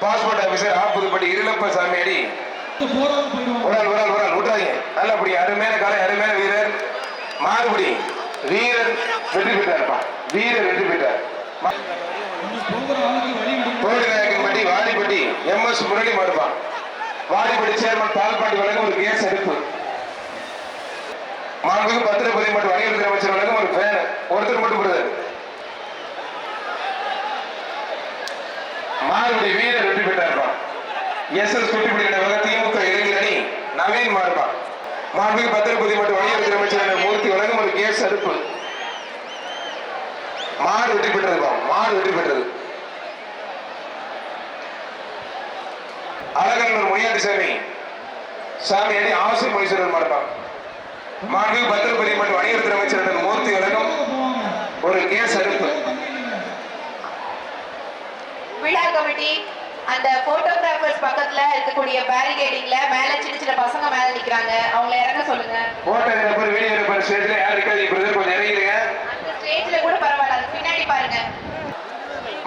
Passport officer ஆப்புதுப்பட்டி Irulappa சாமி அடி போயிடுவாங்க ஒரு ஆள் ஒரு ஆள் ஒரு விட்டுறாங்க நல்லபடி அருமையான காலை அருமையான வீரர். மாறுபடி. வீரர் வெற்றி பெற்றார்ப்பா. வீரர் வெற்றி பெற்றார். மா- இன்னும் வாடிப்பட்டி எம் எஸ் முரளி மாறுப்பான் வாடிப்பட்டி சேர்மன் பால்பாண்டி வழங்கும் ஒரு கேஸ் எடுப்பு மாண்புக்கு பத்திரப்பதி மற்றும் வணிகத்துறை அமைச்சர் வழங்கும் ஒரு ஃபேன் ஒருத்தர் மட்டும் பிரதர் மாறுபடி வீரர் வெற்றி பெற்றார்ப்பான் எஸ் எஸ் குட்டிப்பிடி திமுக இளைஞரணி நவீன் மாறுப்பான் மாண்புக்கு பத்திரபதி மற்றும் வணிகத்துறை அமைச்சர் மூர்த்தி வழங்கும் ஒரு கேஸ் அடுப்பு. மாடு வெற்றி பெற்றதுப்பா மாடு வெற்றி பெற்றது. அழகன் முனியாண்டி சாமி சாமி அடி ஆசை மைசூரன் மாறுப்பான் மாண்பு பத்திரபதி மற்றும் வணிகத்துறை அமைச்சர் மூர்த்தி வழங்கும் ஒரு கேஸ் அடுப்பு. விழா கமிட்டி அந்த போட்டோகிராஃபர்ஸ் பக்கத்துல இருக்கக்கூடிய பேரிகேடிங்ல மேல சின்ன சின்ன பசங்க மேல நிக்கிறாங்க. அவங்கள இறங்க சொல்லுங்க. போட்டோ எடுப்பர் வீடியோ எடுப்பர் ஸ்டேஜ்ல யார் இருக்காது? பிரதர் கொஞ்சம் இறங்கிடுங்க அந்த ஸ்டேஜ்ல கூட பரவாயில்ல. அது பின்னாடி பாருங்க.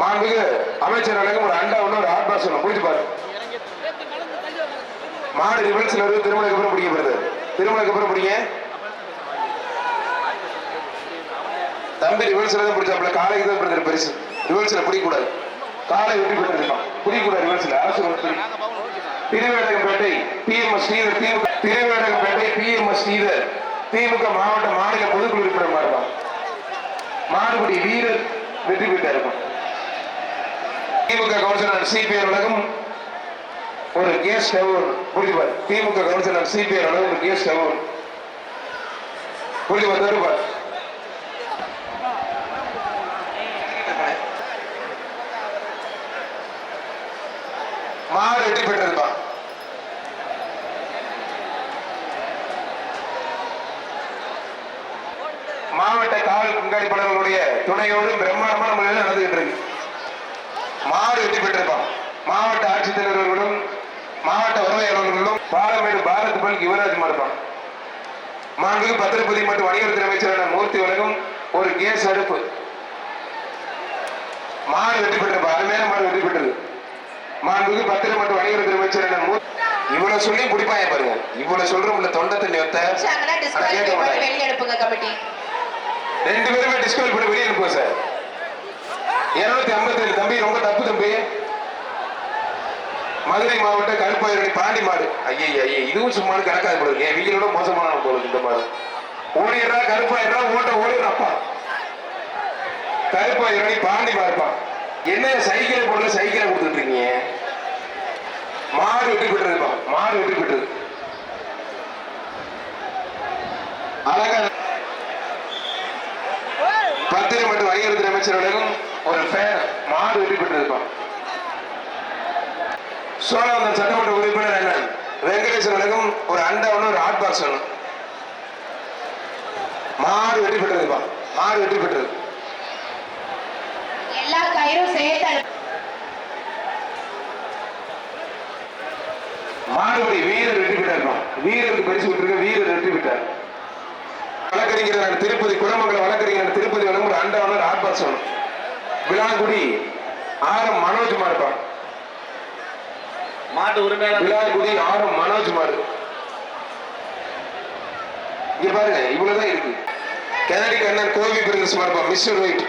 மாண்புக்கு அமைச்சர் வழங்கும் ஒரு அண்டா ஒன்று ஒரு ஹாட் பாக்ஸ் ஒன்று புரிஞ்சு பாரு. மாடு ரிவல்ஸ்ல வருது திருமணக்கு அப்புறம் பிடிக்க பிரதர் திருமணக்கு அப்புறம் பிடிங்க. தம்பி ரிவல்ஸ்ல தான் பிடிச்சாப்ல காலைக்கு தான் பிரதர் பெருசு. ரிவல்ஸ்ல பிடிக்கக்கூடாது. காலை வெட்டி பெற்றிருக்கான் பிடிக்கக்கூடாது ரிவல்ஸ்ல அரசு ஒரு பிடி. திருவேடகம்பேட்டை ஸ்ரீதர் திமுக திருவேடகம்பேட்டை ஸ்ரீதர் திமுக மாவட்ட மாநில பொதுக்குழு உறுப்பினர் இருப்பான் மாடுபடி வீரர் வெற்றி இருக்கும் திமுக கவுன்சிலர் சிபிஐ உலகம் ஒரு கேஸ் ஸ்டவ் புரிஞ்சுப்பார். திமுக கவுன்சிலர் சிபிஐ உலகம் ஒரு கேஸ் ஸ்டவ் புரிஞ்சுப்பார் மாடு வெற்றி பெற்றிருப்பான் மாவட்ட காவல் கண்காணிப்பாளர்களுடைய துணையோடு பிரம்மாண்டமான முறையில் நடந்துகிட்டு இருக்கு. மாடு வெற்றி பெற்றிருப்பான் மாவட்ட ஆட்சித்தலைவர்களும் மாவட்ட வருவாய் அலுவலர்களும் பாலமேடு பாரத் பல்க் யுவராஜ் மாறுப்பான் மாண்புக்கு பத்திரப்பதி மற்றும் வணிகத்துறை அமைச்சரான மூர்த்தி வழங்கும் ஒரு கேஸ் அடுப்பு. மாடு வெற்றி பெற்றிருப்பா அருமையான மாடு வெற்றி பெற்றது மாண்புக்கு பத்திரம் மற்றும் வணிகத்துறை அமைச்சரான மூர்த்தி இவ்வளவு சொல்லி பிடிப்பாங்க பாருங்க. இவ்வளவு சொல்றோம்ல தொண்டை தண்ணி டிஸ்குவாலிஃபை கேட்க மாட்டாங்க. ரெண்டு பேருமே டிஸ்கவல் பண்ணி வெளியே இருப்போம் சார். இருநூத்தி ஐம்பத்தி ஏழு தம்பி ரொம்ப தப்பு தம்பி. மதுரை மாவட்ட கருப்பாயிரணி பாண்டி மாடு. ஐயே ஐயே இதுவும் சும்மா கணக்காது போடுது என் வீட்டோட மோசமான போடுது இந்த மாடு. ஓடிடுறா கருப்பாயிரா ஓட்ட ஓடிடுற கருப்பாயிரடி பாண்டி மாடுப்பான் என்ன சைக்கிளை போடல சைக்கிளை கொடுத்துட்டு இருக்கீங்க? மாடு வெட்டி பெற்றதுப்பா மாடு வெட்டி விட்டுருது அழகா பத்திரம் மற்றும் வணிகத்துறை அமைச்சர்களுக்கும் ஒரு ஃபேன் மாடு வெற்றி பெற்றிருப்பான் சோழவந்தன் சட்டமன்ற உறுப்பினர் என்ன? வெங்கடேஸ்வரனுக்கும் ஒரு அண்டா ஒன்று ஒரு ஹாட் பாக்ஸ் ஒன்று. மாடு வெற்றி பெற்றிருப்பான் மாடு வெற்றி பெற்றது எல்லா கயிறும் சேர்த்து மாடுபடி வீரர் வெற்றி பெற்றிருப்பான் வீரருக்கு பரிசு விட்டுருக்க வீரர் வெற்றி பெற்றார் வழக்கறிஞர் திருப்பதி குலமங்கல வழக்கறிஞர் திருப்பதி வழங்கும் பாக்ஸ் ஒன்று விளாங்குடி ஆரம் மனோஜ் மாறுப்பான் மாட்டு உரிமையாளர். விழாக்குடி ஆரம் மனோஜ் மாடு. இங்க பாருங்க இவ்வளவுதான் இருக்கு. கெனடி கண்ணன் கோவி பிரின்ஸ் மார்பா மிஸ்டர் ஒயிட்.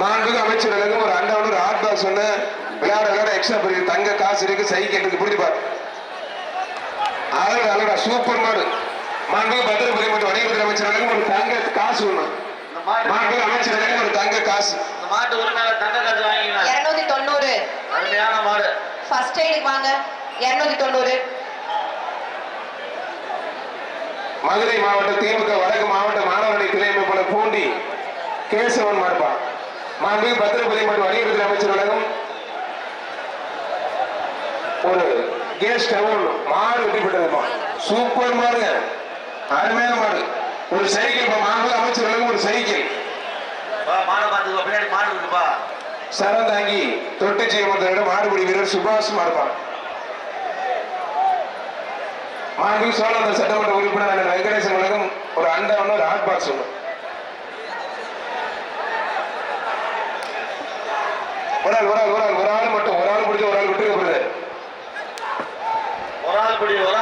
மாண்புக்கு அமைச்சர் வழங்கும் ஒரு அண்டா ஒரு ஆட் பாக்ஸ் ஒண்ணு விளையாட விளையாட எக்ஸ்ட்ரா பெரிய தங்க காசு இருக்கு சைக்கிள் இருக்கு புரிஞ்சு பாரு. அழகா அழகா சூப்பர் மாடு. மாண்புக்கு பத்திரப்பதி மற்றும் வணிகத்துறை அமைச்சர் வழங்கும் ஒரு தங்க காசு ஒண்ணு. இந்த மாட்டு மாண்புக்கு அமைச்சர் வழங்கும் ஒரு தங்க காசு. இந்த மாட்டு உரிமையாளர் தங்க காசு வாங்கினா இருநூத்தி தொண்ணூறு. அருமையான மாடு. ஃபர்ஸ்ட் எய்டுக்கு வாங்க. இருநூத்தி தொண்ணூறு. மதுரை மாவட்ட திமுக வடக்கு மாவட்ட மாணவரணி துணை அமைப்பாளர் பூண்டி கேசவன் மார்பா. மாண்பு பத்திரப்பதி மற்றும் வணிகத்துறை அமைச்சர் வழங்கும் ஒரு கேஸ் டவுன் மாடு பெற்றதுப்பா சூப்பர் மாடுங்க அருமையான மாடு. ஒரு சைக்கிள் இப்ப மாநில அமைச்சர்களுக்கு ஒரு சைக்கிள். சரந்தாங்கி தொட்டு ஜெயமந்தரோட மாடுபிடி வீரர் சுபாஷ் இருப்பார் மாண்பு சோழந்த சட்டமன்ற உறுப்பினர் வெங்கடேசன் உலகம் ஒரு அண்டா ஒன்று ஒரு ஹாட் பாக்ஸ் ஒன்று ஒரு ஆள் ஒரு ஆள் ஒரு ஆள் ஒரு ஆள் மட்டும் ஒரு ஆள் பிடிச்சி ஒரு ஆள் விட்டுருக்க போகுது ஒரு ஆள் பிடி ஒரு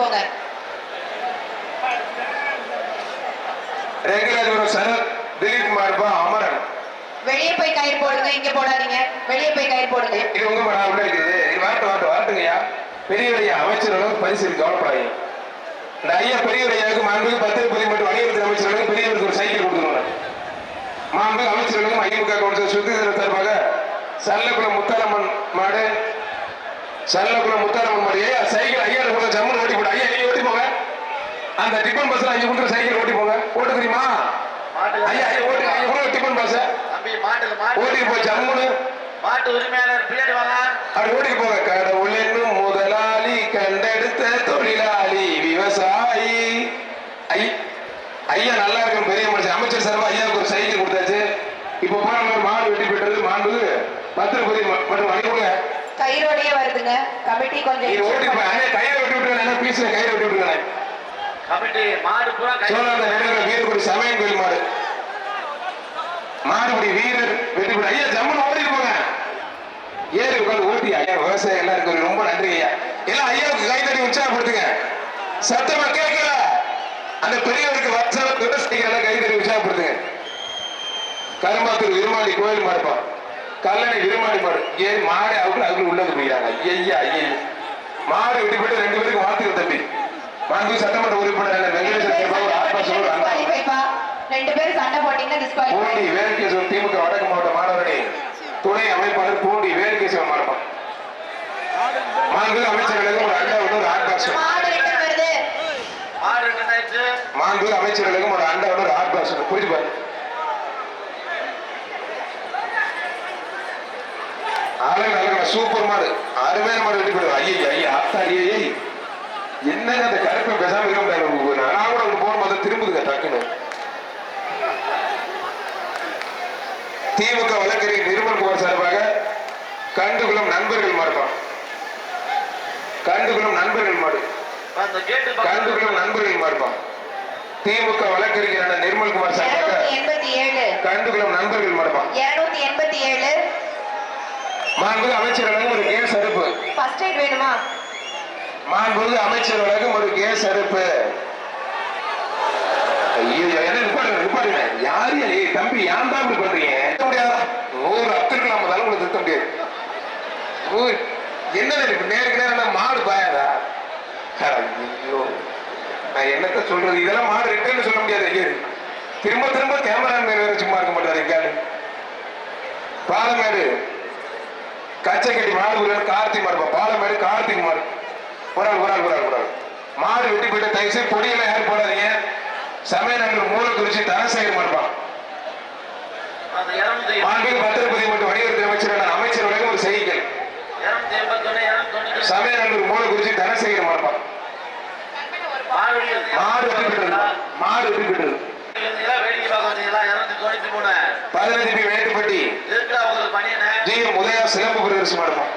போங்க ரெங்கராஜபுரம் சரத் திலீப் குமார்ப்பா அமரன். வெளியே போய் கயிறு போடுங்க இங்க போடாதீங்க. வெளியே போய் கயிறு போடுங்க. இது உங்க மேடம் உள்ள இருக்குது. இது வரட்டு வரட்டு வரட்டுங்கய்யா பெரியவரையா அமைச்சர்களும் பரிசு கவலைப்படாதீங்க. இந்த ஐயா பெரியவரையாவுக்கு மாண்புக்கு பத்து பதிவு மட்டும் வணிகத்துறை அமைச்சர்களுக்கு பெரியவருக்கு ஒரு சைக்கிள் கொடுத்துருவாங்க. மாண்புக்கு அமைச்சர்களுக்கும் ஐமுக கவுன்சில் சுத்திர சார்பாக சல்லக்குளம் முத்தாரம்மன் மாடு சல்லக்குளம் முத்தாரம்மன் மாடு ஐயா சைக்கிள் ஐயா கூட ஜம்முன்னு ஓட்டி போடு ஐயா நீங்க ஓட்டி போங்க அந்த டிஃபன் பஸ்ல அஞ்சு கொடுக்குற சைக்கிள் ஓட்டி போங்க. ஓட்ட தெரியுமா? மாட்டு ஐயா ஐயா ஓட்டு ஐயா கூட டிஃபன் பஸ் தம்பி மாட்டுல மாட்டு ஓட்டிட்டு போய் ஜம்முன்னு மாட்டு உரிமையாளர் பின்னாடி வாங்க. அப்படி ஓட்டிட்டு போங்க. கடவுள் என்னும் முதலாளி கண்டெடுத்த தொழிலாளி விவசாயி. ஐயா நல்லா இருக்கும் பெரிய மனுஷன். அமைச்சர் சார்பா ஐயாவுக்கு ஒரு சைக்கிள் கொடுத்தாச்சு. இப்போ போன மாடு வெட்டி பெற்றது மாண்பு பத்திரபதி மட்டும் வணிகங்க கயிறோடயே வருதுங்க. கமிட்டி கொஞ்சம் கயிறை வெட்டி விட்டுருங்க. பீஸ்ல கயிறை வெட்டி விட்டுருங்க. வீரக்குடி சமயம் கோயில் மாடு மாடுபடி வீரர் வெற்றி பெற்ற ஐயா ஜம்முன்னு ஓட்டிட்டு போங்க. ஏறி உட்காந்து ஓட்டி ஐயா விவசாயம் எல்லாருக்கும் ரொம்ப நன்றி ஐயா. எல்லாம் ஐயாவுக்கு கை தட்டி உற்சாகப்படுத்துங்க. சத்தமா கேட்கல. அந்த பெரியவருக்கு வசனம் விவசாயிகளை கை தட்டி உற்சாகப்படுத்துங்க. கருமாத்தூர் விருமாண்டி கோயில் மாடுப்பா. கல்லணை விருமாண்டி மாடு. ஏன் மாடு அவங்க அவங்க உள்ளது போயிடாங்க ஐயா ஐயா மாடு வெட்டி போட்டு ரெண்டு பேருக்கு வாழ்த்துக்கள் தம்பி. மாண்பு சட்டமன்ற உறுப்பினர் வெங்கடேசன் ஒரு அண்ணா டிஸ்குவாலிஃபைப்பா ரெண்டு பேரும் சண்டை போட்டீங்கன்னா டிஸ்குவாலிஃபை பூண்டி வேலுகேசவன் திமுக வடக்கு மாவட்ட மாணவரணி துணை அமைப்பாளர் பூண்டி வேலுகேசவன் மாணவன் மாண்பு அமைச்சர்களுக்கும் ஒரு அண்டா ஒரு ஆயிடுச்சு மாண்பு அமைச்சர்களுக்கும் ஒரு அண்டா ஒரு பாக்ஸ் புரிஞ்சு பாரு சூப்பர் மாடு. அருமையான மாடு வெட்டி போடுவோம் ஐயா ஐயா ஆத்தா ஐயா என்னங்க அந்த கருப்பை பேசாம இருக்க முடியாது நான் கூட அங்க போகும்போது திரும்புதுங்க டக்குன்னு திமுக வழக்கறிஞர் நிர்மல் குமார் சார்பாக கண்டுகுளம் நண்பர்கள் மாடுப்பான் கண்டுகுளம் நண்பர்கள் மாடு. கண்டுகுளம் நண்பர்கள் மாடுப்பான் திமுக வழக்கறிஞரான நிர்மல் குமார் சார்பாக கண்டுகுளம் நண்பர்கள் ஏழு. மாண்புகு அமைச்சர் வழங்கும் ஒரு கேஸ் அடுப்பு. ஃபர்ஸ்ட் எய்ட் வேணுமா? மாண்புகு அமைச்சர் வழங்கும் ஒரு கேஸ் அடுப்பு. ஐயோ என்ன யாரு ஏய் தம்பி ஏன் தான் இப்படி பண்றீங்க? முடியாதா? நூறு உங்களை திருத்த முடியாது. என்ன இப்ப நேருக்கு நேரம் மாடு பாயாதா? அட, ஐயோ. நான் என்னத்த சொல்றது? இதெல்லாம் மாடு ரிட்டர்ன் சொல்ல முடியாது ஐயோ. திரும்ப திரும்ப வேற சும்மா இருக்க மாட்டாரு எங்காடு பாலமேடு கச்சைக்கட்டி மாடு கார்த்திக் மாடு பாலமேடு கார்த்திக் மாடு. ஒரு ஆள் ஒரு ஆள் ஒரு ஆள் ஒரு ஆள். மாடு வெட்டி போயிட்ட தயவுசெய்து பொடியெல்லாம் யாரும் போடாதீங்க சமயநல்லூர் மூல குறிச்சி தனசேகர் இருநூத்தி மாண்புக்கு பத்திரப்பதி மற்றும் வணிகத்துறை அமைச்சரான அமைச்சர் வழங்கும் ஒரு செய்திகள். இருநூத்தி எண்பத்தி ஒண்ணு இருநூத்தி தொண்ணூத்தி சமயநல்லூர் மூல குறிச்சி தனசேகர் மாடுப்பான் மாடு பெற்றது மாடு வெட்டி பெற்றது பதினஞ்சு பி வேட்டுப்பட்டி. ஜி உதயா சிலம்பு பிரதர்சி மாடுப்பான்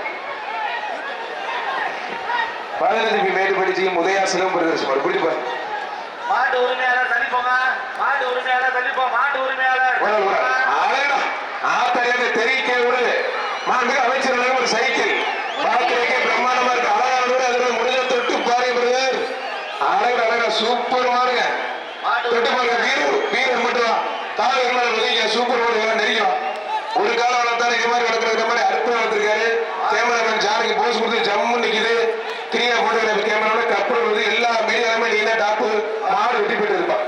பதினஞ்சு பி மேட்டுப்பட்டி ஜி உதயா சிலம்பு பிரதர்சி மாடு பிடிச்சு பாரு மாட்டு உரிமையாளர் தள்ளி போங்க மாட்டு உரிமையாளர் தள்ளி போ மாட்டு உரிமையாளர் ஆத்தரையாக தெரிவிக்க விடு. மாண்புக்கு அமைச்சர் ஒரு சைக்கிள். பார்க்கிறதுக்கே பிரம்மாண்டமா இருக்கு. அழகான விட அதுல முடிஞ்ச தொட்டு பாருங்க பிரதர் அழகு அழகா சூப்பர் மாருங்க. மாட்டு தொட்டு பாருங்க வீரர் வீரர் மட்டும் தான். தாய் இருந்தாலும் உதவிங்க சூப்பர் எல்லாம் நெரிக்கும் ஒரு காலம் வளர்த்தாரு இது மாதிரி வளர்க்குற மாதிரி அற்புதம் வளர்த்துருக்காரு கேமராமேன் ஜானுக்கு போஸ் கொடுத்து ஜம்மு நிக்குது. கிரியா போட்டு கேமரா கப்பல் வந்து எல்லா மீடியாலுமே நீ தான் டாப்பு மாடு வெட்டி போயிட்டு இருப்பான்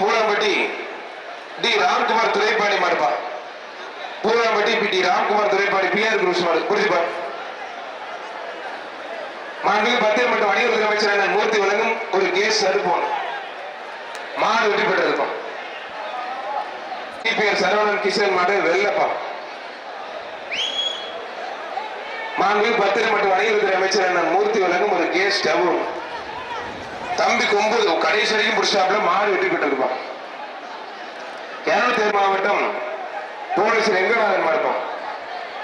பூலாம்பட்டி டி ராம்குமார் துரைப்பாடி மாடுப்பா. பூலாம்பட்டி பி டி ராம்குமார் துரைப்பாடி பிஆர் குருஸ் மாடு. புரிஞ்சுப்பா மாண்புக்கு பத்திரம் மற்றும் வணிகத்துறை அமைச்சரான மூர்த்தி வழங்கும் ஒரு கேஸ் அடுப்போம் மாடு வெற்றி பெற்றிருப்பான் சரவணன் கிஷன் மாடு வெள்ளப்பா. மாண்புக்கு பத்திரம் மற்றும் வணிகத்துறை அமைச்சரான மூர்த்தி வழங்கும் ஒரு கேஸ் ஸ்டவ் தம்பி கொம்பு கடைசி வரைக்கும் பிடிச்சாப்புல மாடு வெற்றி பெற்றிருப்பான் இருநூத்தி மாவட்டம் போலீஸ் ரெங்கநாதன் மார்க்கம்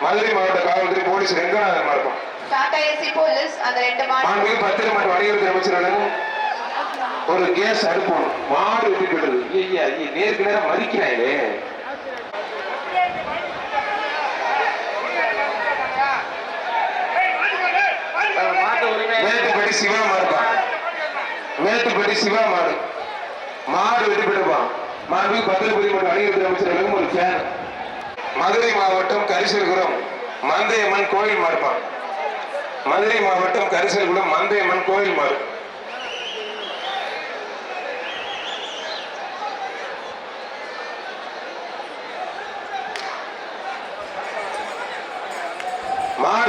மதுரை மாவட்ட காவல்துறை போலீஸ் ரெங்கநாதன் மார்க்கம் டாடா ஏசி போலீஸ் அந்த ரெண்டு மாடு. மாண்புமிகு பத்திரம் மற்றும் வணிகத்துறை அமைச்சர்களும் ஒரு கேஸ் அடுப்பு ஒண்ணு. மாடு வெட்டி ஐயா நேருக்கு நேரம் மதிக்கிறாங்களே மாட்டு உரிமை மேட்டுப்படி சிவா மாடுப்பான் மேட்டுப்படி சிவா மாடு. மாடு வெட்டி போயிடுப்பான் மாடு பத்திரப்பதி மற்றும் வணிகத்துறை அமைச்சர்களும் ஒரு ஃபேன் மதுரை மாவட்டம் கரிசல்குளம் மந்தையம்மன் கோயில் மாடுப்பான் மதுரை மாவட்டம் கரிசல்குளம் மந்தையம்மன் கோயில் மாடு.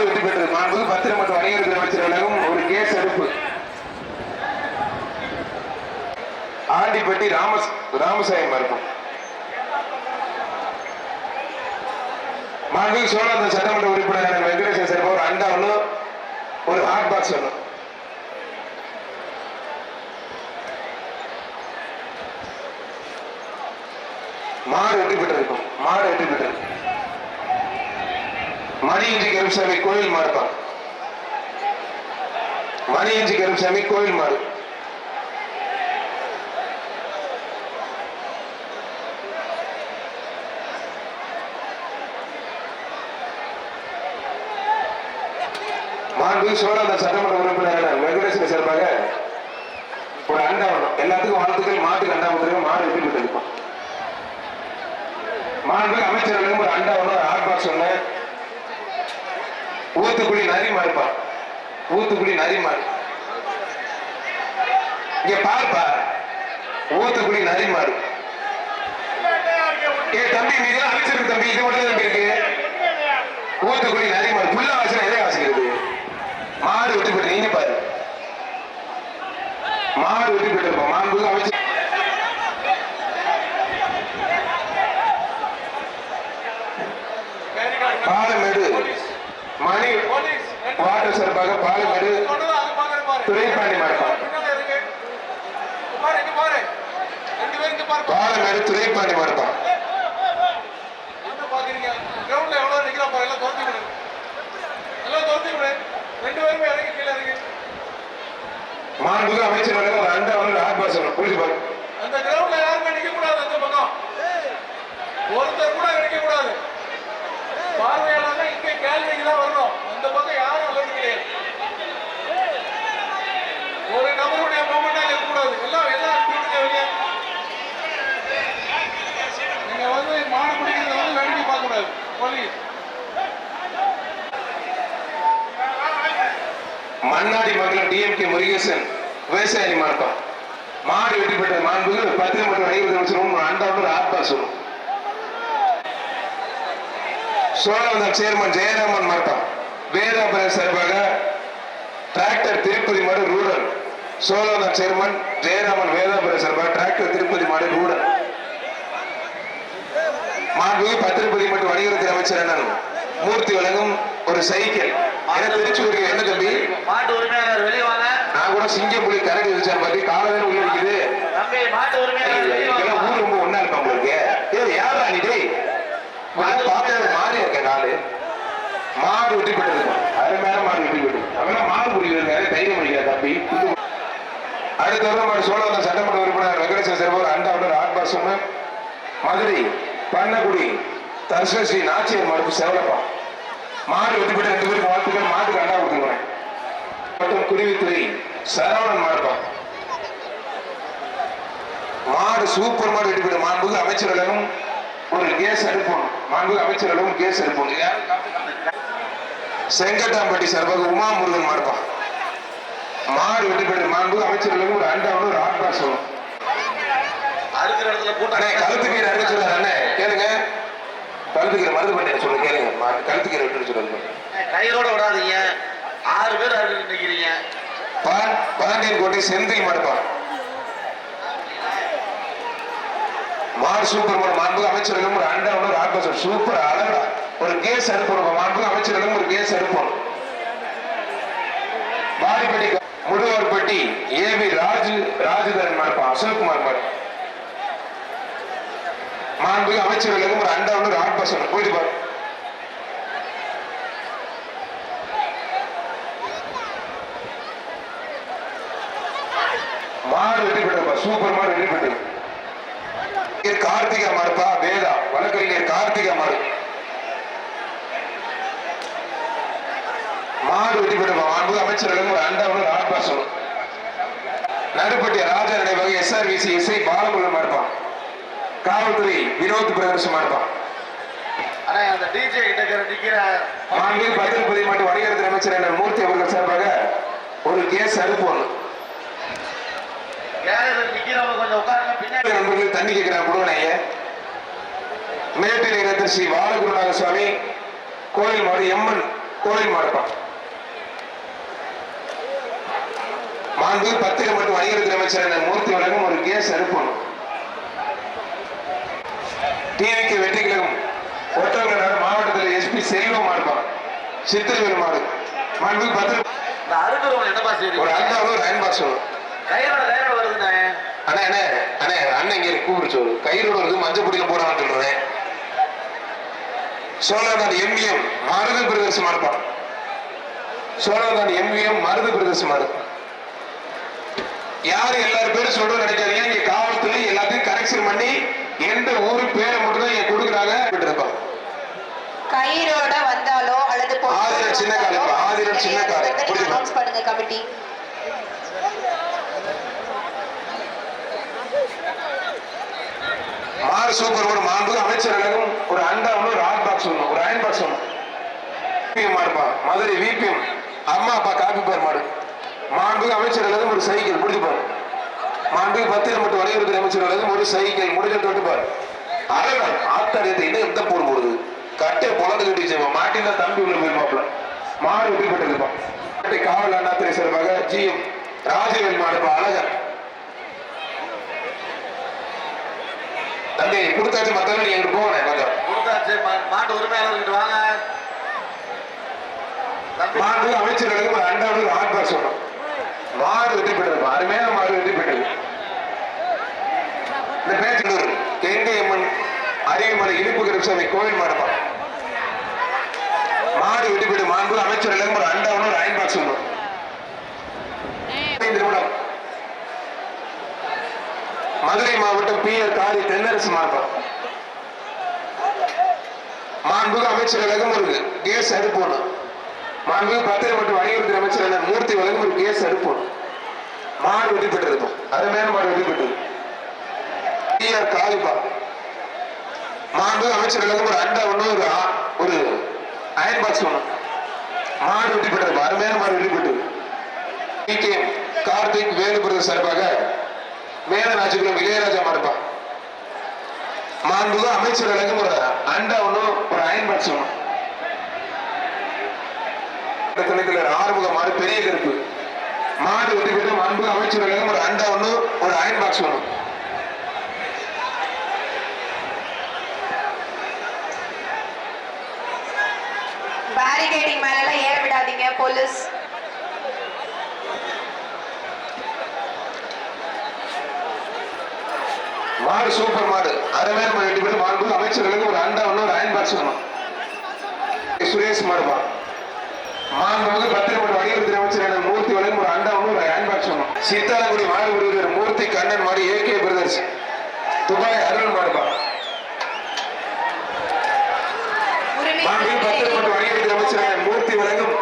மாடு வெற்றி பெற்றது. மாண்பு பத்திரம் மற்றும் வணிகத்துறை அமைச்சர் வழங்கும் ஒரு கேஸ் எடுப்பு ஆண்டிப்பட்டி ராமஸ் ராமசாயம் இருக்கும் மாண்பு சோழந்த சட்டமன்ற உறுப்பினர் வெங்கடேசன் சார் ஒரு அண்டா ஒன்று ஒரு ஹாட் பாக்ஸ் ஒன்று மாடு வெற்றி பெற்றிருக்கும். மாடு வெற்றி மணி இஞ்சி கருப்பசாமி கோயில் மாறுப்பான் மணி இஞ்சி கருப்பசாமி கோயில் மாறு. மாண்பு சோழந்த சட்டமன்ற உறுப்பினர் வெங்கடேசன் சார்பாக ஒரு அண்டா வேணும் எல்லாத்துக்கும் வாழ்த்துக்கள். மாட்டுக்கு அண்டா வந்துருங்க மாடு எப்படி பெற்றிருக்கும் மாண்பு அமைச்சர்களுக்கும் ஒரு அண்டா ஒன்று ஹாட் பாக்ஸ் ஒன்று ஊத்துக்குடி நரிமா இருப்பா ஊத்துக்குடி நரிமா இங்க பாருப்பா. ஊத்துக்குடி நரிமாடு ஏ தம்பி நீ தான் தம்பி. இது மட்டும் தம்பி இருக்கு. ஊத்துக்குடி நரிமாடு புள்ள வாசனை எதை வாசிக்கிறது? மாடு விட்டு போட்டு நீங்க பாரு. மாடு விட்டு போட்டு இருப்போம். மாண்பு அமைச்சர் பாலமேடு மணி வாட்டர் சார்பாக பாலமேடு துறைப்பாண்டி மாடுப்பான் பாலமேடு துறைப்பாண்டி மாடுப்பான் மாண்புக்கு அமைச்சர் வழங்க ஒரு அண்டா வந்து ஆர்ப்பாசனம் புரிஞ்சு பாரு. அந்த கிரவுண்ட்ல யாருமே நிக்க கூடாது அந்த பக்கம் ஒருத்தர் கூட நிக்க கூடாது பார்வையாளர் கேள்விக்கு தான் வரணும் அந்த பக்கம் யாரும் கிடையாது. ஒரு நபருடைய மூமெண்டா இருக்கக்கூடாது. எல்லாம் எல்லாம் தூக்குங்க வெளியே. நீங்க வந்து மாடு பிடிக்கிறத வந்து வேடிக்கை பார்க்க போலீஸ் மன்னாடி மக்கள் டிஎம்கே முருகேசன் விவசாயி மாவட்டம் மாடு வெட்டி பெற்ற மாண்புகள் பத்திரம் மற்றும் வணிக அமைச்சரும் ஒரு ஆத்மா சொல்லும் ஒரு ஆர்ப்பாசனம் சோழவந்தம் சேர்மன் ஜெயராமன் மாட்டான் வேதாபுர சார்பாக டிராக்டர் திருப்பதி மாடு ரூரல். சோழவந்தம் சேர்மன் ஜெயராமன் வேதாபுர சார்பாக டிராக்டர் திருப்பதி மாடு ரூரல். மாண்புக்கு பத்திரப்பதி மற்றும் வணிகத்துறை அமைச்சர் அண்ணன் மூர்த்தி வழங்கும் ஒரு சைக்கிள். திருச்சூருக்கு என்ன தம்பி? மாட்டு உரிமையாளர் வெளியே வாங்க. நான் கூட சிங்கம் புலி கரடி வச்சான் பாத்தி காலவே உள்ள இருக்குது தம்பி மாட்டு உரிமையாளர் ஊர் ரொம்ப ஒண்ணா இருக்கா உங்களுக்கு? ஏய் யாரா நீ டேய்? மாறி இருக்க நாளு மாடு வெட்டி போட்டு இருக்கும் அருமையான மாடு வெட்டி போட்டு அவெல்லாம் மாடு முடிக்கிறது தைரியம் முடிக்கிற தம்பி? அடுத்த வருடம் மாடு சோழவந்த சட்டமன்ற உறுப்பினர் வெங்கடேசன் சேர்வர் அண்டாவுடன் ஆட்பாசம் மதுரை பண்ணகுடி தர்ஷஸ்ரீ நாச்சியர் மறுப்பு செவலப்பா. மாடு வெட்டி போட்டு ரெண்டு பேருக்கு வாழ்த்துக்கள். மாட்டுக்கு அண்டா கொடுத்துருவேன் மற்றும் குருவித்துறை சரவணன் மாடுப்பா. மாடு சூப்பர் மாடு வெட்டி போயிடும் மாண்புக்கு அமைச்சர்களும் ஒரு கேஸ் அனுப்பணும் மாண்புக்கு அமைச்சர்களும் கேஸ் அடுப்போம் செங்கட்டாம்பட்டி சார்பாக உமா முருகன் மாடுப்பா மாடு வெட்டி போயிடும் மாண்புக்கு அமைச்சர்களும் ஒரு அண்டா ஒரு ஆட்பா சொல்லும். கழுத்துக்கீரை அறுக்க சொல்றாரு அண்ணே. கேளுங்க. கழுத்துக்கீரை மருந்து பண்ணி சொல்லுங்க. கேளுங்க. கழுத்துக்கீரை விட்டு சொல்லுங்க. கயிறோட விடாதீங்க. ஆறு பேர் பான் பாண்டியன் கோட்டை செந்தில் மாடுப்பா மார் சூப்பர் மாடு மாண்புக்கு அமைச்சர்களும் ஒரு அண்டா ஒரு ஆட்பாசம் சூப்பர் அழகா ஒரு கேஸ் அனுப்பணும் மாண்பு அமைச்சர்களும் ஒரு கேஸ் அனுப்பணும் அடுப்பணும் வாடிப்பட்டி ஏ வி ராஜு ராஜதரன் மார்பா அசோக்குமார் மார்பா மாண்பு அமைச்சர்களுக்கும் ஒரு அண்டா ஒரு ஆட்பாசம் போயிட்டு பாரு. மாடு வெட்டி பெற்ற சூப்பர் மாடு வெற்றி பெற்றிருப்பா கார்த்திகா மாடுப்பா வேதா. வழக்கறிஞர் கார்த்திகா மாடு மாடு பெற்ற மாண்பு அமைச்சர்களும் ஒரு அண்டாவும் ஒரு ஆட்பாசம் நடுப்பட்டி ராஜா நடைவகை எஸ்ஆர்விசி இசை பாலமுருகன் மாடுப்பான் காவல்துறை வினோத் பிரதர்ஷன் மாடுப்பான் ஆனா அந்த டிஜே கிட்ட நிக்கிற மாண்பு பத்திரப்பதி மற்றும் வணிகத்துறை அமைச்சர் என்ற மூர்த்தி அவர்கள் சார்பாக ஒரு கேஸ் அனுப்பு ஒன்று கேரளத்தில் நிக்கிறவங்க கொஞ்சம் உட்காருங்க பின்னாடி நண்பர்கள் தண்ணி கேட்கிறான் கொடுவனைய மேட்டில் இறந்த ஸ்ரீ பாலகுருநாத சுவாமி கோயில் மாடு எம்மன் கோயில் மாடுப்பான் மாண்பு பத்திரம் மற்றும் வணிகத்துறை அமைச்சர் மூர்த்தி வழங்கும் ஒரு கேஸ் அனுப்பணும் டிவிக்கு வெற்றி கழகம் ஒட்டவங்கநாடு மாவட்டத்தில் எஸ்பி செல்வம் மாடுப்பான் சித்திரவேல் மாடு மாண்பு என்னப்பா ஒரு அண்டாவும் ஒரு அயன் பாக்ஸ் வரும் அண்ணே அண்ணே அண்ணே அண்ணன் இங்க கூப்பிடு சொல்லு கயிறோட வருது மஞ்சள் பொடியில போடான்னு சொல்றேன். சோழநாடு எம்விஎம் மருது பிரதர்சனம் இருப்பான் சோழநாடு எம்விஎம் மருது பிரதர்சனம் இருக்கு யாரு எல்லாரும் பேரும் சொல்றோம் நினைக்காதீங்க. இங்க காவல்துறை எல்லாத்தையும் கரெக்ஷன் பண்ணி எந்த ஊரு பேரை மட்டும் தான் இங்க கொடுக்குறாங்க இருப்பான் கயிறோட வந்தாலோ அல்லது ஆதிரம் சின்ன வந்தாலோ ஆதிரம் சின்ன announce பண்ணுங்க கமிட்டி. மாறு சூப்பர் ஒரு மாண்பு அழகும் ஒரு அண்டா ஒன்று ஒரு ஹாட் பாக்ஸ் ஒன்று ஒரு அயன் பாக்ஸ் ஒன்று இருப்பான் மதுரை விபிஎம் அம்மா அப்பா காப்பி பார் மாடு. மாண்பு அழகும் ஒரு சைக்கிள் முடிஞ்சு பாரு. மாண்பு பத்திரம் மட்டும் அமைச்சர் அழகும் ஒரு சைக்கிள் முடிஞ்ச தொட்டுப்பார் பாரு. அழகா ஆத்தாடியத்தை இன்னும் எந்த போர் போடுது? கட்டை பொழந்து கட்டி செய்வோம் மாட்டின் தம்பி உள்ள போயிருப்பாப்ல. மாடு எப்படி பட்டிருப்பான் காவல் அண்ணாத்துறை சார்பாக ஜிஎம் ராஜவேல் மாடுப்பா அழகன். தம்பி கொடுத்தாச்சு மத்தவங்க நீங்க போகணும்? கொஞ்சம். கொடுத்தாச்சு மாட்டு உரிமையாளர்கிட்ட வாங்க. மாடு அமைச்சர்களுக்கு ஒரு ஆட் பாக்ஸ் வேணும் மாடு வெற்றி பெற்றது அருமையான மாடு வெற்றி பெற்றது இந்த பேச்சலூர் கெங்கை அம்மன் அரியமலை இனிப்பு கருப்பசாமி கோவில் மாடுப்பா மாடு வெற்றி பெற்று மாண்பு அமைச்சர்களுக்கு ஒரு அண்டாவது அயன் பாக்ஸ் நிமிடம். மதுரை மாவட்டம் பி ஆர் காரி தென்னரசு மாவட்டம். மாண்புக அமைச்சர்களுக்கும் ஒரு கேஸ் அடுப்போம் மாண்புக பத்திரம் மற்றும் வணிகத்துறை அமைச்சர் மூர்த்தி வழங்கும் ஒரு கேஸ் அடுப்போம் மாடு வெற்றி பெற்றிருக்கும் அருமையான மாடு வெற்றி பெற்றது பி ஆர் காலிபா மாண்புக அமைச்சர்களுக்கும் ஒரு அண்டா ஒண்ணு ஒரு ஒரு அயன் பாக்ஸ் ஒன்று மாடு வெற்றி பெற்றிருக்கும் அருமையான மாடு வெற்றி பெற்றது பி கே கார்த்திக் வேலுபுரம் சார்பாக மேலராஜகுலம் இளையராஜா மாடுப்பா மாண்புக அமைச்சர் வழங்கும் ஒரு அண்டா ஒண்ணு ஒரு அயன் பாக்ஸ் ஒண்ணு. துணைத்தலைவர் ஆறுமுக மாடு பெரிய கருப்பு. மாடு வெற்றி பெற்று அன்பு அமைச்சர் வழங்கும் ஒரு அண்டா ஒண்ணு ஒரு அயன் பாக்ஸ் வேணும் பேரிகேடிங் மேல எல்லாம் ஏற விடாதீங்க போலீஸ் மாடு சூப்பர் மாடு. அருமையான மாடு வெற்றி பெற்று மாண்புக அமைச்சர் வழங்கும் ஒரு அண்டா ஒண்ணு ஒரு அயன் பாக்ஸ் ஒண்ணு சுரேஷ் மாடுப்பா மாண்புமிகு பத்திரப்பட்டு வணிகத்துறை அமைச்சர் மூர்த்தி வழங்கும் ஒரு அண்டா ஒண்ணு ஒரு அயன் பாக்ஸ் ஒண்ணு சீத்தாலங்குடி மாடு விருதுவர் மூர்த்தி கண்ணன் மாடு ஏகே பிரதர்ஸ் துபாய் அருள் உரிமை மாண்புமிகு பத்திரப்பட்டு வணிகத்துறை அமைச்சர் மூர்த்தி வழங்கும்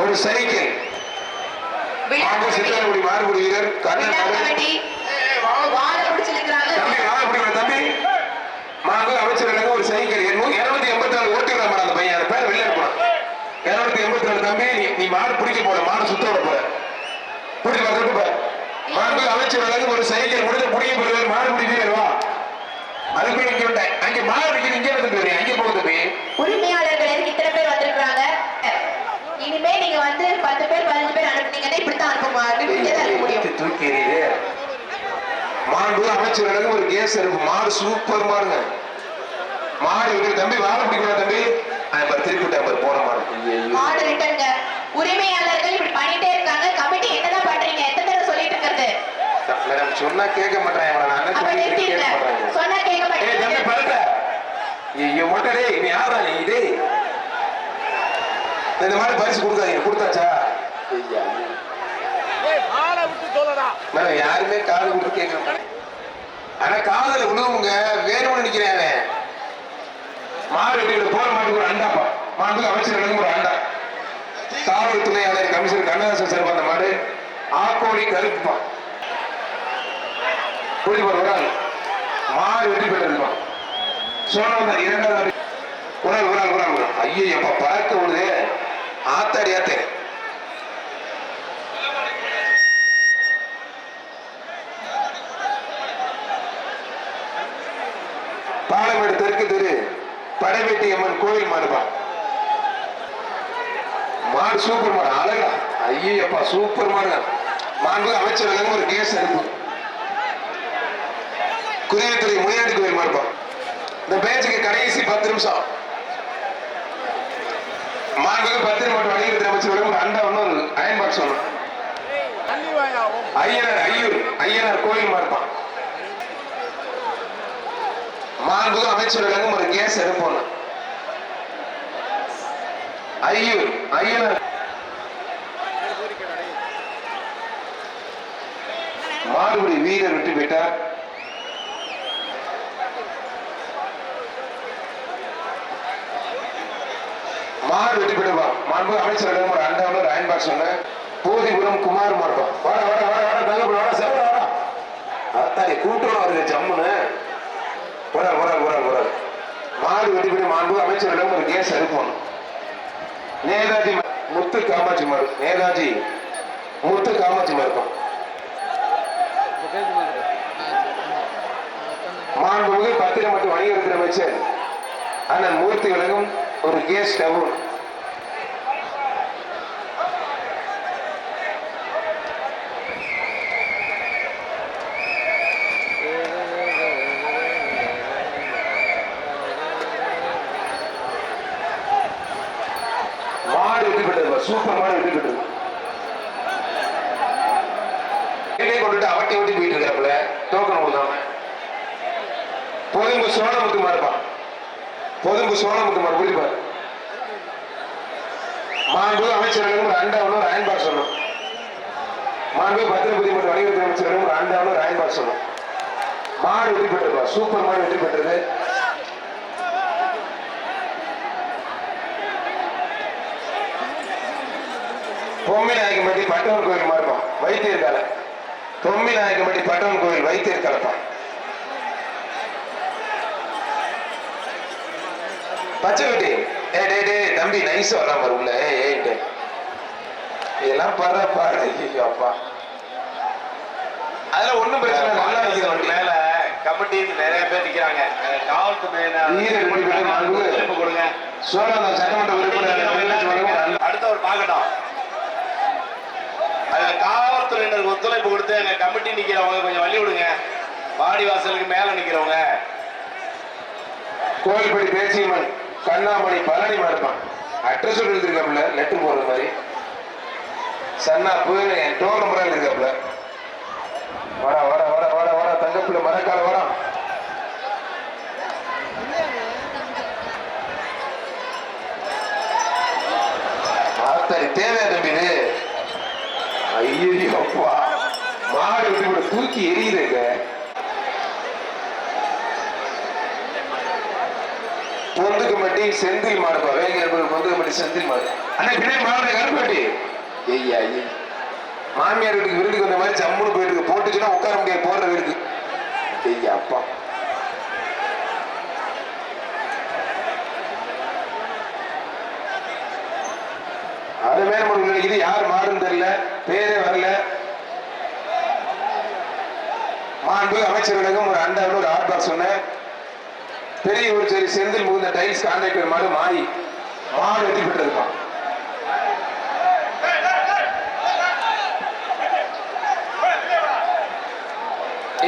ஒரு சைக்கிள். மாண்பு சித்தாலங்குடி வீரர் கண்ணன் மாடு அமைச்சர் எனக்கு ஒரு சைக்கிள். இருநூத்தி எண்பத்தி நாலு ஓட்டுகிறான் அந்த பையன். பேர் வெளியே போனான் இருநூத்தி எண்பத்தி நாலு தம்பி நீ மாடு பிடிக்க போற மாடு சுத்த விட போற பிடிக்க மாண்பு அமைச்சர் எனக்கு ஒரு சைக்கிள் முடிஞ்ச பிடிக்க போறது மாடு பிடிக்க வா. அதுக்கு இங்க விட்டேன் அங்க மாடு பிடிக்க இங்கே வந்து அங்கே போகுது தம்பி. உரிமையாளர்கள் இத்தனை பேர் வந்திருக்காங்க இனிமே நீங்க வந்து பத்து பேர் பதினஞ்சு பேர் அனுப்புனீங்கன்னா இப்படித்தான் அனுப்புமா? தூக்கி எறியுது. மாண்பு அமைச்சர் எனக்கு ஒரு கேஸ் இருக்கு மாடு சூப்பர் மாடுங்க. மாடு இருக்கு தம்பி வாழை பிடிக்கணும் தம்பி? அவன் திருப்பி டம்பர் போன மாடு. மாடு ரிட்டர்ங்க உரிமையாளர்கள் இப்படி பண்ணிட்டே இருக்காங்க. கமிட்டி என்னதான் பண்றீங்க? எத்தனை தடவை சொல்லிட்டு இருக்கிறது? மேடம் சொன்னா கேட்க மாட்டேன். நான் என்ன அப்ப சொல்லி நிறுத்திடுங்க. கேட்க மாட்டேன். சொன்னா கேட்க ஏய் தம்பி பழுத்த ஐயோ மொட்டை டேய் நீ யாரா நீ? டேய். இந்த மாதிரி பரிசு கொடுக்காதீங்க. கொடுத்தாச்சா? ஐயா ஆளை யாருமே காது கொடுத்து கேட்க ஆனா காதல உணவுங்க வேணும்னு நினைக்கிறேன் அவன். போற மாட்டுக்கு ஒரு அண்டாப்பா மாட்டுக்கு அமைச்சர்களுக்கு ஒரு அண்டா. காவல் துணையாளர் கமிஷனர் கண்ணதாசன் சார் அந்த மாடு ஆக்கோடி கருப்புப்பா கூடி போற ஒரு ஆள் மாடு வெற்றி பெற்றிருப்பான் சோழவந்தான் இரண்டாவது ஆண்டு. ஒரு ஆள் ஒரு ஆள் ஒரு ஐயோ எப்ப பார்க்க விடுதே ஆத்தாடி ஆத்தே தெற்கு தெரு படைவெட்டி அம்மன் கோயில் மாடுபா. மாடு சூப்பர் மாடு அழகா. ஐயப்பா சூப்பர் மாடு மாண்பு அமைச்சர் ஒரு கேஸ் எடுப்பு குதிரைத்துறை முனியாண்டி கோயில் மாடுபா. இந்த பேச்சுக்கு கடைசி பத்து நிமிஷம். மாண்புக்கு பத்து நிமிடம் வணிகத்துறை அமைச்சர் ஒரு அண்டா ஒன்று அயன் பாக்ஸ் ஒன்று. ஐயனார் ஐயூர் ஐயனார் கோயில் மாடுப்பான் மாண்புக்கு அமைச்சர்களுக்கும் ஒரு கேஸ் எடுப்போம். ஐயூர் ஐயனார் மாடுபடி வீரர் விட்டு போயிட்டார் மாடு வெட்டி போயிடுவா மாண்பு அமைச்சரிடம் ஒரு அண்டாவில் ஒரு அயன் பாக்ஸ் போதிபுரம் குமார் மார்பம். வர வர வர வர தங்கப்பட வர செவர வர அத்தாடி கூட்டம் வருது ஜம்முன்னு. ஒரு ஆள், ஒரு ஆள், மாடு வெட்டி மாண்பு அமைச்சரிடம் ஒரு கேஸ் அனுப்பணும் நேதாஜி முத்து காமாட்சி மாடு. நேதாஜி முத்து காமாட்சி மார்க்கம் மாண்புமிகு பத்திரம் மற்றும் வணிகத்துறை அமைச்சர் அண்ணன் மூர்த்தி விலகும் ஒரு கேஸ் டவுன் மாடு வெட்டி பெற்றது சூப்பர் மாதிரி வெட்டி கொண்டுட்டு அவட்டி ஓட்டி போயிட்டு இருக்காப்புல டோக்கன் கொடுக்காம பொதும்பு சோழமுத்து மாறுப்பான் பொதும்பு சோழமுத்து மாறு புரிப்பார் மாண்பு அமைச்சர்களும் ஒரு அண்டாவணும் ஒரு பாக்ஸ் சொல்லணும் மாண்பு பத்திரபதி மற்றும் வணிகத்துறை அமைச்சர்களும் ஒரு அண்டாவணும் ஒரு பாக்ஸ் சொல்லணும் மாடு வெற்றி பெற்றிருப்பா சூப்பர் மாடு வெற்றி பெற்றது பொம்மி நாயக்கம்பட்டி பட்டவன் கோயில் மாறுப்பான் வைத்தியர் காலை தொம்மி நாயக்கம்பட்டி பட்டவன் கோயில் வைத்தியர் கலப்பான் பச்சை வெட்டி ஏ டே டே தம்பி நைஸ் வராம உள்ள. ஏ ஏன்ட்டு இதெல்லாம் பாடு ஐயோ அப்பா. அதுல ஒண்ணும் பிரச்சனை நல்லா வண்டி. மேல கமிட்டி நிறைய பேர் நிக்கிறாங்க. மாண்பு ஒத்துழைப்பு கொடுங்க. சோழநாத சட்டமன்ற உறுப்பினர் அடுத்தவர் பார்க்கட்டும். அதுல காவல்துறையினர் ஒத்துழைப்பு கொடுத்து எங்க கமிட்டி நிக்கிறவங்க கொஞ்சம் வழி விடுங்க. வாடி வாசலுக்கு மேல நிக்கிறவங்க. கோயில்படி பேச்சியம்மன் கண்ணாமணி பழனி மாறுப்பான் அட்ரஸ் எழுதிருக்காப்புல லெட்டர் போடுற மாதிரி. சன்னாப்பு என் டோர் நம்பரா எழுதிருக்காப்புல. வர வர வர வர வர தங்கப்பிள்ள மரக்கால வரான் ஆத்தாடி தேவையா தம்பி இது ஐயோ அப்பா மாடு விட்டு கூட தூக்கி எரியுதுங்க பொந்துக்கு மட்டி செந்தில் மாடுப்பா வேங்கர் பொந்துக்கு மட்டி செந்தில் மாடு. அண்ணா பின்னாடி மாடு கருப்பாட்டி ஐயா ஐயா மாமியார் வீட்டுக்கு வீட்டுக்கு வந்த மாதிரி ஜம்முன்னு போயிட்டு போட்டுச்சுன்னா உட்கார முடியாது போடுற வீட்டுக்கு ஐயா அப்பா. அது மேல முடிவு இது யார் மாறுன்னு தெரியல. பேரே மாண்பு அமைச்சர்களுக்கும் ஒரு அண்டாவில் ஒரு ஆட் பாக்ஸ் சொன்னேன். பெரிய ஒரு சரி செந்தில் முகுந்த டைல்ஸ் கான்ட்ராக்டர் மாடு மாறி மாடு வெற்றி பெற்றிருக்கான்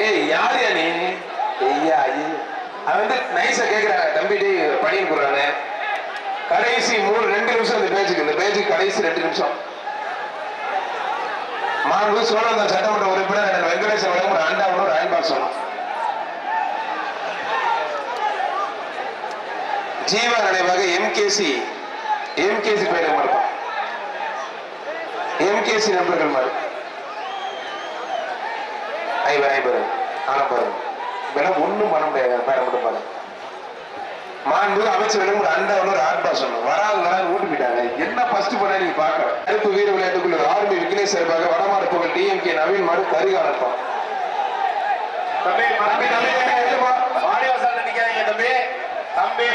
ஏய் யார் யா நீ? ஐயா ஐயா அவன் வந்து நைஸா கேட்கிறாங்க தம்பி டே பணியன் போடுறாங்க கடைசி மூணு ரெண்டு நிமிஷம் இந்த பேஜுக்கு இந்த பேஜுக்கு கடைசி ரெண்டு நிமிஷம். மாண்பு சோழந்தம் சட்டமன்ற உறுப்பினர் அண்ணன் வெங்கடேசன் வழங்கும் ஒரு அண்டாவும் ஒரு அயன் ஜீவா நினைவாக எம்கேசி எம்கேசி பேர் மறுப்பான். எம்கேசி நண்பர்கள் மாதிரி. ஐவர் ஐவர் ஆனா மேடம் ஒன்றும் பண்ண முடியாது மேடம் மட்டும் பாருங்க. மாண்பு அமைச்சர்களும் ஒரு அண்டாவில் ஒரு ஆட்பா சொன்னோம். வராதுனால ஓட்டு போயிட்டாங்க. என்ன ஃபர்ஸ்ட் பண்ண நீங்க பார்க்கலாம் அடுப்பு வீர விளையாட்டுக்குள்ள ஆர்மி விக்னேஷ் சார்பாக வடமாறு புகழ் டிஎம்கே நவீன் மாடு கரிகாலப்பம் தம்பி தம்பி, தம்பி? வாடிவாசல் நிக்காதீங்க தம்பி. தம்பி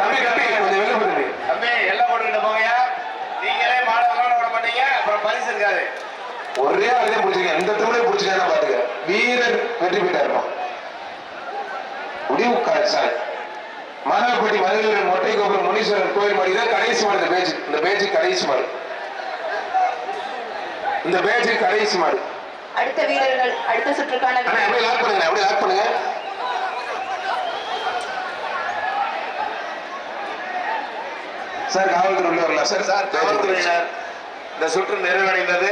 தம்பி தம்பி கொஞ்சம் வெளில போடுங்க தம்பி எல்லாம் போட்டுக்கிட்டு நீங்களே மாட விட மாட்டீங்க அப்புறம் பரிசு இருக்காது. ஒரே ஆளுதே பிடிச்சிருக்கேன் இந்த தமிழே பிடிச்சிருக்கேன் பாத்துக்க. வீரர் வெற்றி பெற்றாருமா? முடிவு சார். மகாபட்டி மதுரையில் மொட்டை கோபுரம் முனீஸ்வரன் கோயில் மாடி தான் கடைசி மாடு. இந்த பேஜ் இந்த பேஜ் கடைசி மாடு. இந்த பேஜ் கடைசி மாடு. அடுத்த வீரர்கள் அடுத்த சுற்றுக்கான அப்படியே லாக் பண்ணுங்க அப்படியே லாக் பண்ணுங்க? சார் காவல்துறை உள்ள வரலாம் சார் சார் காவல்துறையினர் இந்த சுற்று நிறைவடைந்தது.